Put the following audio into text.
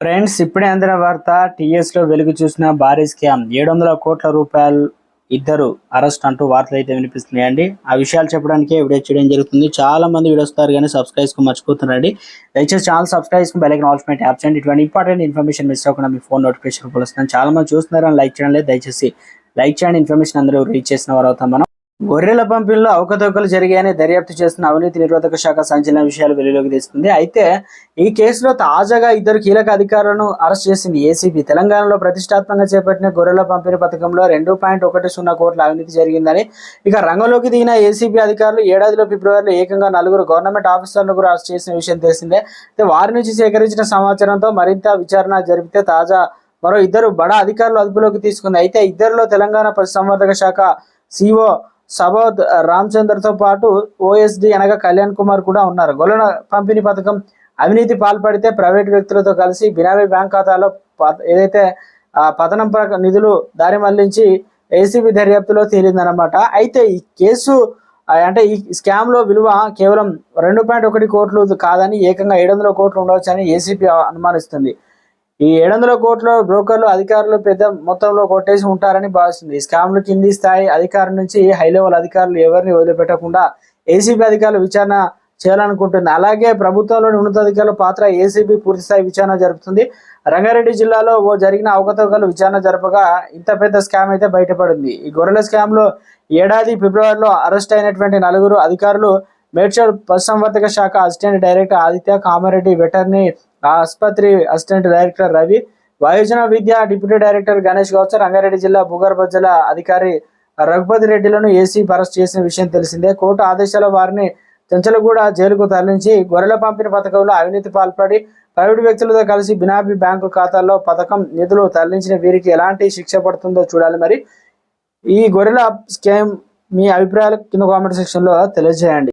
Friends ఇప్పుడే అందిన వార్త టీఎస్లో వెలుగు చూసిన భారీ స్కామ్. ఏడు వందల కోట్ల రూపాయలు ఇద్దరు అరెస్ట్ అంటూ వార్తలు అయితే వినిపిస్తున్నాయండి. ఆ విషయాలు చెప్పడానికి వీడియో చేయడం జరుగుతుంది. చాలా మంది వీడియో వస్తారు కానీ సబ్స్క్రైబ్కు మర్చిపోతున్నారండి. దయచేసి ఛానల్ సబ్స్క్రైబ్ చేసుకుని బెల్ యాప్ చేయండి ఇటువంటి ఇంపార్టెంట్ ఇన్ఫర్మేషన్ మిస్ అవ్వకుండా మీ ఫోన్ నోటిఫికేషన్ వస్తున్నాను చాలా మంది చూస్తున్నారని లైక్ చేయడం. లేదు దయచేసి లైక్ చేయండి. ఇన్ఫర్మేషన్ అందరూ రీచ్ చేసిన వారు అవుతాం మనం. గొర్రెల పంపిణీలో అవకతవకలు జరిగాయని దర్యాప్తు చేస్తున్న అవినీతి నిరోధక శాఖ సంచలన విషయాలు వెలుగులోకి తెస్తుంది. అయితే ఈ కేసులో తాజాగా ఇద్దరు కీలక అధికారులను అరెస్ట్ చేసింది ఏసీబీ. తెలంగాణలో ప్రతిష్టాత్మకంగా చేపట్టిన గొర్రెల పంపిణీ పథకంలో రెండు పాయింట్ ఒకటి సున్నా కోట్ల అవినీతి జరిగిందని ఇక రంగంలోకి దిగిన ఏసీబీ అధికారులు ఏడాదిలో ఫిబ్రవరిలో ఏకంగా నలుగురు గవర్నమెంట్ ఆఫీసర్లను కూడా అరెస్ట్ చేసిన విషయం తెలిసిందే. అయితే వారి నుంచి సేకరించిన సమాచారంతో మరింత విచారణ జరిపితే తాజా మరో ఇద్దరు బడా అధికారులు అదుపులోకి తీసుకుంది. అయితే ఇద్దరిలో తెలంగాణ పశుసంవర్ధక శాఖ సిఓ సబోద్ రామచంద్రతో పాటు ఓఎస్డి అనగా కళ్యాణ్ కుమార్ కూడా ఉన్నారు. గొలన పంపిణీ పథకం అవినీతి పాల్పడితే ప్రైవేట్ వ్యక్తులతో కలిసి బినామీ బ్యాంక్ ఖాతాలో ప- ఏదైతే పతనం నిధులు దారి మళ్ళించి ఏసీబీ దర్యాప్తులో తేలిందనమాట అయితే ఈ కేసు అంటే ఈ స్కామ్లో విలువ కేవలం రెండు పాయింట్ ఒకటి కోట్లు కాదని ఏకంగా ఏడు వందల కోట్లు ఉండవచ్చని ఏసీబీ అనుమానిస్తుంది. ఈ ఏడు వందల కోట్ల బ్రోకర్లు అధికారులు పెద్ద మొత్తంలో కొట్టేసి ఉంటారని భావిస్తుంది. ఈ స్కామ్లు కింది స్థాయి అధికారుల నుంచి హై లెవెల్ అధికారులు ఎవరిని వదిలిపెట్టకుండా ఏసీబీ అధికారులు విచారణ చేయాలనుకుంటుంది. అలాగే ప్రభుత్వంలోని ఉన్నతాధికారుల పాత్ర ఏసీబీ పూర్తి స్థాయి విచారణ జరుపుతుంది. రంగారెడ్డి జిల్లాలో ఓ జరిగిన అవకతవకలు విచారణ జరపగా ఇంత పెద్ద స్కామ్ అయితే బయటపడింది. ఈ గొర్రెల స్కామ్లో ఏడాది ఫిబ్రవరిలో అరెస్ట్ అయినటువంటి నలుగురు అధికారులు మేడ్చల్ పశుసంవర్ధక శాఖ assistant director Aditya Kamareddy veterinary ఆసుపత్రి అసిస్టెంట్ డైరెక్టర్ రవి వాయుజన విద్య డిప్యూటీ డైరెక్టర్ గణేష్ గౌచ రంగారెడ్డి జిల్లా భూగర్భ జల అధికారి రఘుపతి రెడ్డిలను ఏసీ అరెస్ట్ చేసిన విషయం తెలిసిందే. కోర్టు ఆదేశాల వారిని చెంచలగూడ జైలుకు తరలించి గొర్రెల పంపిణీ పథకంలో అవినీతి పాల్పడి ప్రైవేటు వ్యక్తులతో కలిసి బినాబీ బ్యాంకు ఖాతాల్లో పథకం నిధులు తరలించిన వీరికి ఎలాంటి శిక్ష పడుతుందో చూడాలి. మరి ఈ గొర్రెల స్కీమ్ మీ అభిప్రాయాలు కింద కామెంట్ సెక్షన్లో తెలియజేయండి.